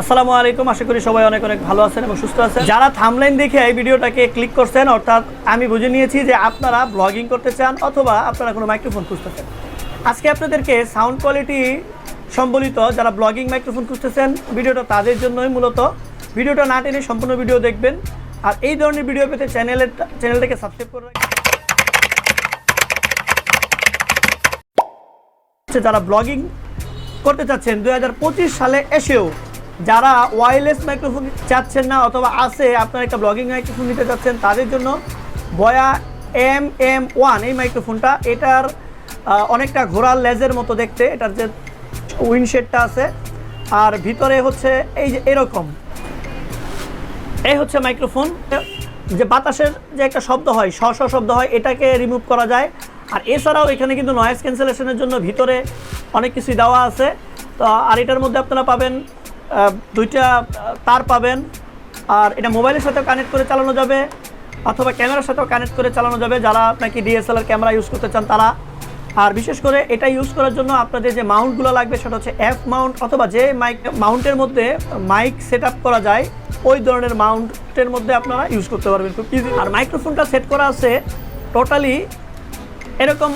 আসসালামু আলাইকুম, আশা করি সবাই অনেক অনেক ভালো আছেন এবং সুস্থ আছেন। যারা থামলাইন দেখে এই ভিডিওটাকে ক্লিক করছেন, অর্থাৎ আমি বুঝে নিয়েছি যে আপনারা ব্লগিং করতে চান অথবা আপনারা কোনো মাইক্রোফোন খুঁজতেছেন। আজকে আপনাদেরকে সাউন্ড কোয়ালিটি সম্বলিত যারা ব্লগিং মাইক্রোফোন খুঁজতেছেন, ভিডিওটা তাদের জন্যই মূলত। ভিডিওটা না টেনে সম্পূর্ণ ভিডিও দেখবেন। আর এই ধরনের ভিডিও পেতে চ্যানেলের চ্যানেলটাকে সাবস্ক্রাইব করে রাখবেন। যারা ব্লগিং করতে চাচ্ছেন দু হাজার পঁচিশ সালে এসেও যারা ওয়্যারলেস মাইক্রোফোন চাচ্ছেন না অথবা আছে, আপনারা একটা ব্লগিং মাইক্রোফোন নিতে চাচ্ছেন, তাদের জন্য বয়া এম এম ওয়ান এই মাইক্রোফোনটা এটার অনেকটা ঘোড়ার লেজের মতো দেখতে, এটার যে উইন্ডশেডটা আছে, আর ভিতরে হচ্ছে এই যে এরকম। এই হচ্ছে মাইক্রোফোন যে বাতাসের যে একটা শব্দ হয় শ শ শব্দ হয়, এটাকে রিমুভ করা যায়। আর এছাড়াও এখানে কিন্তু নয়েজ ক্যান্সেলেশনের জন্য ভিতরে অনেক কিছুই দেওয়া আছে। তো, আর এটার মধ্যে আপনারা পাবেন দুইটা তার পাবেন। আর এটা মোবাইলের সাথেও কানেক্ট করে চালানো যাবে, অথবা ক্যামেরার সাথেও কানেক্ট করে চালানো যাবে। যারা নাকি ডিএসএলআর ক্যামেরা ইউজ করতে চান তারা। আর বিশেষ করে এটা ইউজ করার জন্য আপনাদের যে মাউন্টগুলো লাগবে সেটা হচ্ছে এফ মাউন্ট অথবা যে মাইক মাউন্টের মধ্যে মাইক সেট করা যায়, ওই ধরনের মাউন্টের মধ্যে আপনারা ইউজ করতে পারবেন। খুব ইজি আর মাইক্রোফোনটা সেট করা আছে টোটালি এরকম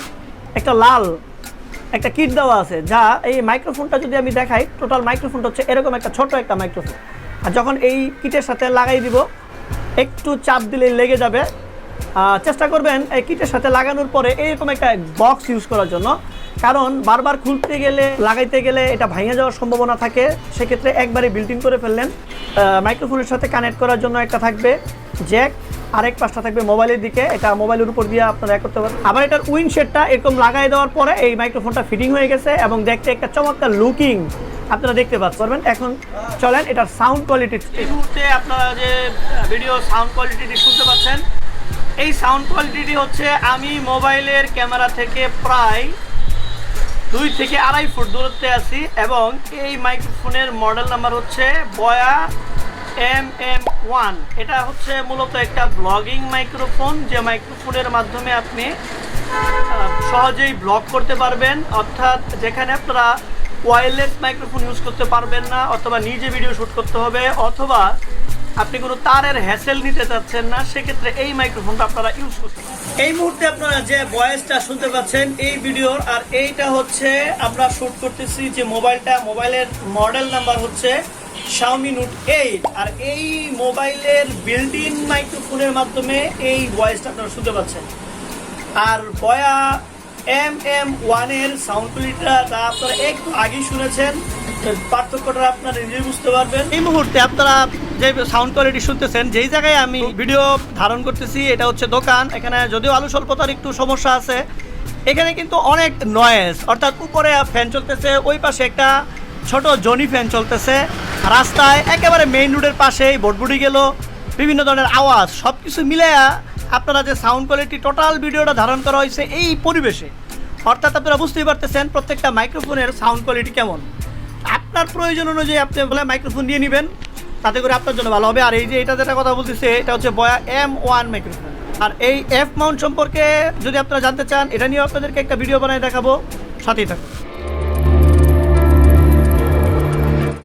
একটা লাল একটা কিট দেওয়া আছে, যা এই মাইক্রোফোনটা যদি আমি দেখাই টোটাল মাইক্রোফোনটা হচ্ছে এরকম একটা ছোট একটা মাইক্রোফোন আর যখন এই কিটের সাথে লাগাই দিব, একটু চাপ দিলে লেগে যাবে। চেষ্টা করবেন এই কিটের সাথে লাগানোর পরে এরকম একটা বক্স ইউজ করার জন্য। কারণ বারবার খুলতে গেলে, লাগাইতে গেলে এটা ভাঙে যাওয়ার সম্ভাবনা থাকে। সেক্ষেত্রে একবারে বিল্ট ইন করে ফেললেন। মাইক্রোফোনের সাথে কানেক্ট করার জন্য একটা থাকবে। জ্যাক আরেক পাশটা থাকবে মোবাইলের দিকে। এটা মোবাইলের উপর দিয়ে আপনারা করতে পারেন। আবার এটার উইন শেডটা এরকম লাগাই দেওয়ার পরে এই মাইক্রোফোনটা ফিটিং হয়ে গেছে এবং দেখতে একটা চমৎকার লুকিং আপনারা দেখতে পাচ্ছেন এখন চলেন, এটার সাউন্ড কোয়ালিটি এই মুহূর্তে আপনারা যে ভিডিও সাউন্ড কোয়ালিটিটি শুনতে পাচ্ছেন, এই সাউন্ড কোয়ালিটিটি হচ্ছে আমি মোবাইলের ক্যামেরা থেকে প্রায় দুই থেকে আড়াই ফুট দূরত্বে আছি এবং এই মাইক্রোফোনের মডেল নাম্বার হচ্ছে বয়া এম এম ওয়ান এটা হচ্ছে মূলত একটা ব্লগিং মাইক্রোফোন যে মাইক্রোফোনের মাধ্যমে আপনি সহজেই ব্লগ করতে পারবেন। অর্থাৎ যেখানে আপনারা ওয়্যারলেস মাইক্রোফোন ইউজ করতে পারবেন না, অথবা নিজে ভিডিও শ্যুট করতে হবে, অথবা আপনি কোনো তারের হ্যাসেল নিতে চাচ্ছেন না, সেক্ষেত্রে এই মাইক্রোফোনটা আপনারা ইউজ করতে এই মুহূর্তে আপনারা যে ভয়েসটা শুনতে পাচ্ছেন, এই ভিডিওর আর এইটা হচ্ছে আমরা শুট করতেছি যে মোবাইলটা মোবাইলের মডেল নাম্বার হচ্ছে Xiaomi Note 8 আর এই মোবাইলের বিল্ট ইন মাইক্রোফোনের মাধ্যমে এই ভয়েসটা আপনারা শুনতে পাচ্ছেন। আর বয়া এম এম ওয়ানের সাউন্ড কোয়ালিটিটা আপনারা একটু আগেই শুনেছেন। পার্থক্যটা আপনারা নিজেই বুঝতে পারবেন। এই মুহূর্তে আপনারা যে সাউন্ড কোয়ালিটি শুনতেছেন, যেই জায়গায় আমি ভিডিও ধারণ করতেছি, এটা হচ্ছে দোকান। এখানে যদিও আলু স্বল্পতার একটু সমস্যা আছে, এখানে কিন্তু অনেক নয়েজ অর্থাৎ উপরে ফ্যান চলতেছে, ওই পাশে একটা ছোট জনি ফ্যান চলতেছে। রাস্তায় একেবারে মেইন রোডের পাশেই ভোটবুটি গেল। বিভিন্ন ধরনের আওয়াজ সব কিছু মিলে আপনারা যে সাউন্ড কোয়ালিটি টোটাল ভিডিওটা ধারণ করা হয়েছে এই পরিবেশে। অর্থাৎ আপনারা বুঝতেই পারতেছেন প্রত্যেকটা মাইক্রোফোনের সাউন্ড কোয়ালিটি কেমন। আপনার প্রয়োজন অনুযায়ী আপনি বলে মাইক্রোফোন নিয়ে নেবেন, তাতে করে আপনার জন্য ভালো হবে। আর এই যে এটা যেটা কথা বলতেছে, এটা হচ্ছে বয়া এম ওয়ান মাইক্রোফোন আর এই এফ মাউন্ট সম্পর্কে যদি আপনারা জানতে চান, এটা নিয়েও আপনাদেরকে একটা ভিডিও বানিয়ে দেখাবো। সাথেই থাকুন।